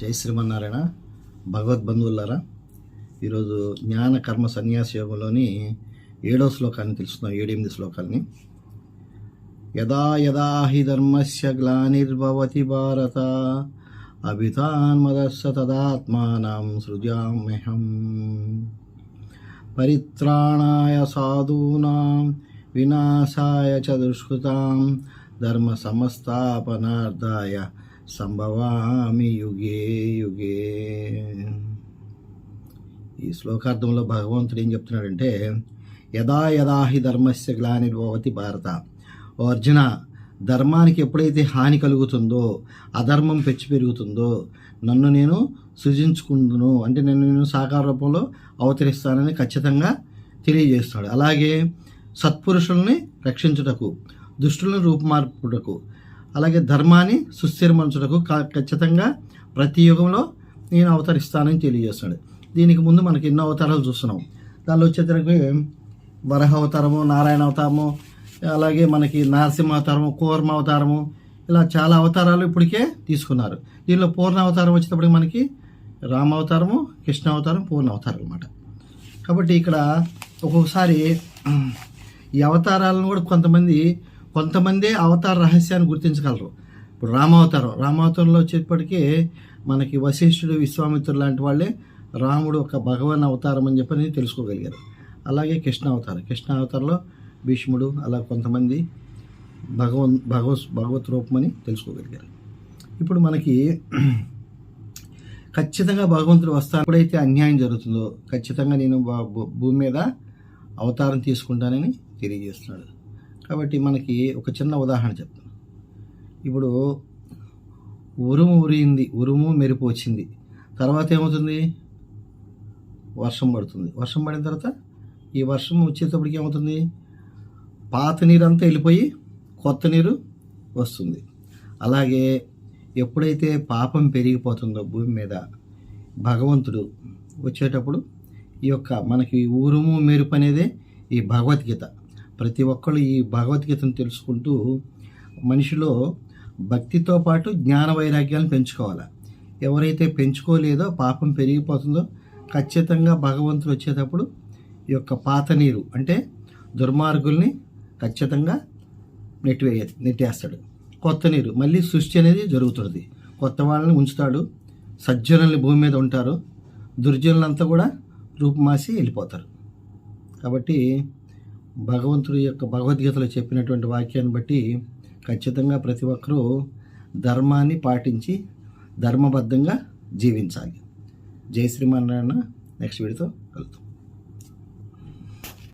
జై శ్రీమన్నారాయణ. భగవద్బంధువులారా ఈరోజు జ్ఞాన కర్మ సన్యాస యోగంలోని ఏడో శ్లోకాన్ని తెలుస్తున్నాం ఏడెనిమిది శ్లోకాల్ని. యదా యదా హి ధర్మస్య గ్లానిర్భవతి భారత అభితాన్మదస్స తదాత్మానం సృజామ్యహం. పరిత్రాణాయ సాధూనాం వినాశాయ చ దుష్కృతాం ధర్మ సమస్తాపనార్థాయ సంభవామి యుగే యుగే. ఈ శ్లోకార్థంలో భగవంతుడు ఏం చెప్తున్నాడంటే యదా యదా హి ధర్మస్య గ్లానిర్భవతి భారత. ఓ అర్జున ధర్మానికి ఎప్పుడైతే హాని కలుగుతుందో అధర్మం పెచ్చి పెరుగుతుందో నన్ను నేను సృజించుకుందును అంటే నన్ను నేను సాకార రూపంలో అవతరిస్తానని ఖచ్చితంగా తెలియజేస్తాడు. అలాగే సత్పురుషుల్ని రక్షించుటకు దుష్టులను రూపుమార్పుటకు అలాగే ధర్మాన్ని సుస్థిరమరచుటకు ఖచ్చితంగా ప్రతి యుగంలో నేను అవతరిస్తానని తెలియజేస్తున్నాడు. దీనికి ముందు మనకి ఎన్నో అవతారాలు చూస్తున్నాం. దానిలో వచ్చేసరికి వరహ అవతారము నారాయణ అవతారము అలాగే మనకి నరసింహ అవతారము కూర్మ అవతారము ఇలా చాలా అవతారాలు ఇప్పటికే తీసుకున్నారు. దీనిలో పూర్ణ అవతారం వచ్చేటప్పటికి మనకి రామ అవతారము కృష్ణ అవతారం పూర్ణ అవతారం అనమాట కాబట్టి ఇక్కడ ఒక్కొక్కసారి ఈ అవతారాలను కూడా కొంతమంది కొంతమందే అవతార రహస్యాన్ని గుర్తించగలరు. ఇప్పుడు రామావతారం. రామావతారంలో వచ్చేప్పటికీ మనకి వశిష్ఠుడు విశ్వామిత్రుడు లాంటి వాళ్ళే రాముడు ఒక భగవాన్ అవతారం అని చెప్పని తెలుసుకోగలిగారు. అలాగే కృష్ణ అవతారం కృష్ణ అవతారంలో భీష్ముడు అలా కొంతమంది భగవన్ భగవత్ భగవత్ రూపమని తెలుసుకోగలిగారు. ఇప్పుడు మనకి ఖచ్చితంగా భగవంతుడు వస్తాను. ఎప్పుడైతే అన్యాయం జరుగుతుందో ఖచ్చితంగా నేను భూ- భూమి మీద అవతారం తీసుకుంటానని తెలియజేస్తున్నాడు. కాబట్టి మనకి ఒక చిన్న ఉదాహరణ చెప్తాను. ఇప్పుడు ఉరుము ఉరియింది ఉరుము మెరుపు వచ్చింది. తర్వాత ఏమవుతుంది? వర్షం పడుతుంది. వర్షం పడిన తర్వాత ఈ వర్షం వచ్చేటప్పటికి ఏమవుతుంది? పాత నీరు అంతా వెళ్ళిపోయి కొత్త నీరు వస్తుంది. అలాగే ఎప్పుడైతే పాపం పెరిగిపోతుందో భూమి మీద భగవంతుడు వచ్చేటప్పుడు ఈ యొక్క మనకి ఊరుము మెరుపు అనేది ఈ భగవద్గీత. ప్రతి ఒక్కళ్ళు ఈ భగవద్గీతను తెలుసుకుంటూ మనిషిలో భక్తితో పాటు జ్ఞాన వైరాగ్యాలను పెంచుకోవాలి. ఎవరైతే పెంచుకోలేదో పాపం పెరిగిపోతుందో ఖచ్చితంగా భగవంతుడు వచ్చేటప్పుడు ఈ యొక్క పాత నీరు అంటే దుర్మార్గుల్ని ఖచ్చితంగా నెట్టివే నెట్టేస్తాడు. కొత్త నీరు మళ్ళీ సృష్టి అనేది జరుగుతుంది. కొత్త వాళ్ళని ఉంచుతాడు. సజ్జనుల్ని భూమి మీద ఉంటారు. దుర్జనులంతా కూడా రూపుమాసి వెళ్ళిపోతారు. కాబట్టి భగవంతుడి యొక్క భగవద్గీతలో చెప్పినటువంటి వాక్యాన్ని బట్టి ఖచ్చితంగా ప్రతి ఒక్కరూ ధర్మాన్ని పాటించి ధర్మబద్ధంగా జీవించాలి. జై శ్రీమన్నారాయణ. నెక్స్ట్ వీడితో కలుద్దాం.